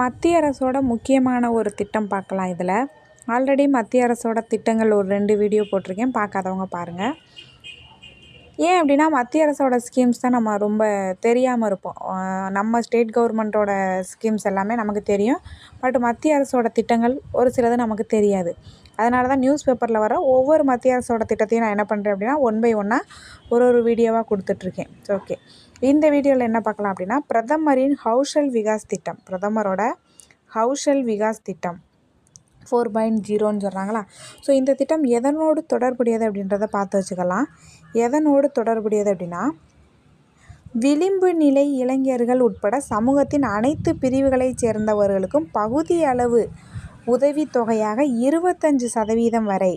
மத்திய அரசோட முக்கியமான ஒரு திட்டம் பார்க்கலாம் இதில். ஆல்ரெடி மத்திய அரசோட திட்டங்கள் ஒரு ரெண்டு வீடியோ போட்டிருக்கேன். பார்க்காதவங்க பாருங்கள் ஏன் அப்படின்னா மத்திய அரசோட ஸ்கீம்ஸ் தான் நம்ம ரொம்ப தெரியாமல் இருப்போம். நம்ம ஸ்டேட் கவர்மெண்ட்டோட ஸ்கீம்ஸ் எல்லாமே நமக்கு தெரியும். பட் மத்திய அரசோட திட்டங்கள் ஒரு சிலது நமக்கு தெரியாது. அதனால தான் நியூஸ் பேப்பரில் வர ஒவ்வொரு மத்திய அரசோட திட்டத்தையும் நான் என்ன பண்ணுறேன் அப்படின்னா ஒன் பை ஒன்னாக ஒரு ஒரு வீடியோவாக கொடுத்துட்ருக்கேன். ஓகே இந்த வீடியோவில் என்ன பார்க்கலாம் அப்படின்னா பிரதமரின் ஹவுஷல் விகாஸ் திட்டம் பிரதமரோட ஹவுஷல் விகாஸ் திட்டம். ஃபோர் பாயிண்ட் ஜீரோன்னு சொல்கிறாங்களா ஸோ இந்த திட்டம் எதனோடு தொடர்புடையது அப்படின்றத பார்த்து வச்சுக்கலாம். எதனோடு தொடர்புடையது அப்படின்னா விளிம்பு நிலை இளைஞர்கள் உட்பட சமூகத்தின் அனைத்து பிரிவுகளைச் சேர்ந்தவர்களுக்கும் பகுதி அளவு உதவித்தொகையாக இருபத்தஞ்சு சதவீதம் வரை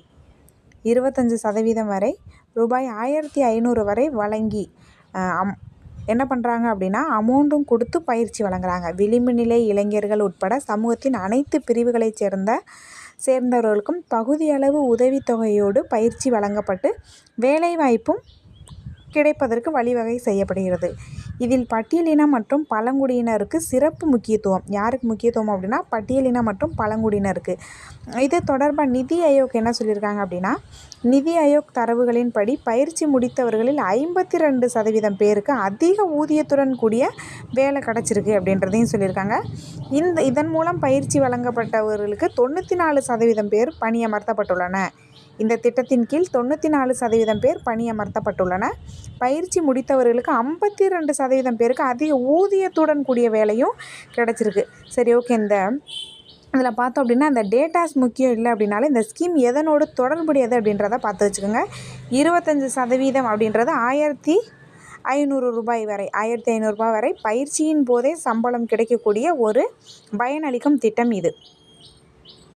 இருபத்தஞ்சு சதவீதம் வரை ரூபாய் ஆயிரத்தி ஐநூறு வரை வழங்கி அம் என்ன பண்ணுறாங்க அப்படின்னா அமௌண்ட்டும் கொடுத்து பயிற்சி வழங்குறாங்க. விளிம்பு நிலை இளைஞர்கள் உட்பட சமூகத்தின் அனைத்து பிரிவுகளைச் சேர்ந்த சேர்ந்தவர்களுக்கும் பகுதியளவு உதவித்தொகையோடு பயிற்சி வழங்கப்பட்டு வேலைவாய்ப்பும் கிடைப்பதற்கு வழிவகை செய்யப்படுகிறது. இதில் பட்டியலின மற்றும் பழங்குடியினருக்கு சிறப்பு முக்கியத்துவம். யாருக்கு முக்கியத்துவம் அப்படின்னா பட்டியலின மற்றும் பழங்குடியினருக்கு. இது தொடர்பாக நிதி ஆயோக் என்ன சொல்லியிருக்காங்க அப்படின்னா நிதி ஆயோக் தரவுகளின்படி பயிற்சி முடித்தவர்களில் ஐம்பத்தி ரெண்டு சதவீதம் பேருக்கு அதிக ஊதியத்துடன் கூடிய வேலை கிடச்சிருக்கு அப்படின்றதையும் சொல்லியிருக்காங்க. இந்த இதன் மூலம் பயிற்சி வழங்கப்பட்டவர்களுக்கு தொண்ணூற்றி நாலு சதவீதம் பேர் பணியமர்த்தப்பட்டுள்ளன. இந்த திட்டத்தின் கீழ் தொண்ணூற்றி நாலு சதவீதம் பேர் பணியமர்த்தப்பட்டுள்ளன. பயிற்சி முடித்தவர்களுக்கு ஐம்பத்தி ரெண்டு சதவீதம் சதவீதம் பேருக்கு அதிக ஊதியத்துடன் கூடிய வேலையும் கிடச்சிருக்கு. சரி ஓகே இந்த இதில் பார்த்தோம் அப்படின்னா இந்த டேட்டாஸ் முக்கியம் இல்லை அப்படின்னாலும் இந்த ஸ்கீம் எதனோடு தொடர்புடையது அப்படின்றத பார்த்து வச்சுக்கோங்க. இருபத்தஞ்சி சதவீதம் அப்படின்றது ஆயிரத்தி ஐநூறு ரூபாய் வரை ஆயிரத்தி ஐநூறுரூபா வரை பயிற்சியின் போதே சம்பளம் கிடைக்கக்கூடிய ஒரு பயனளிக்கும் திட்டம் இது.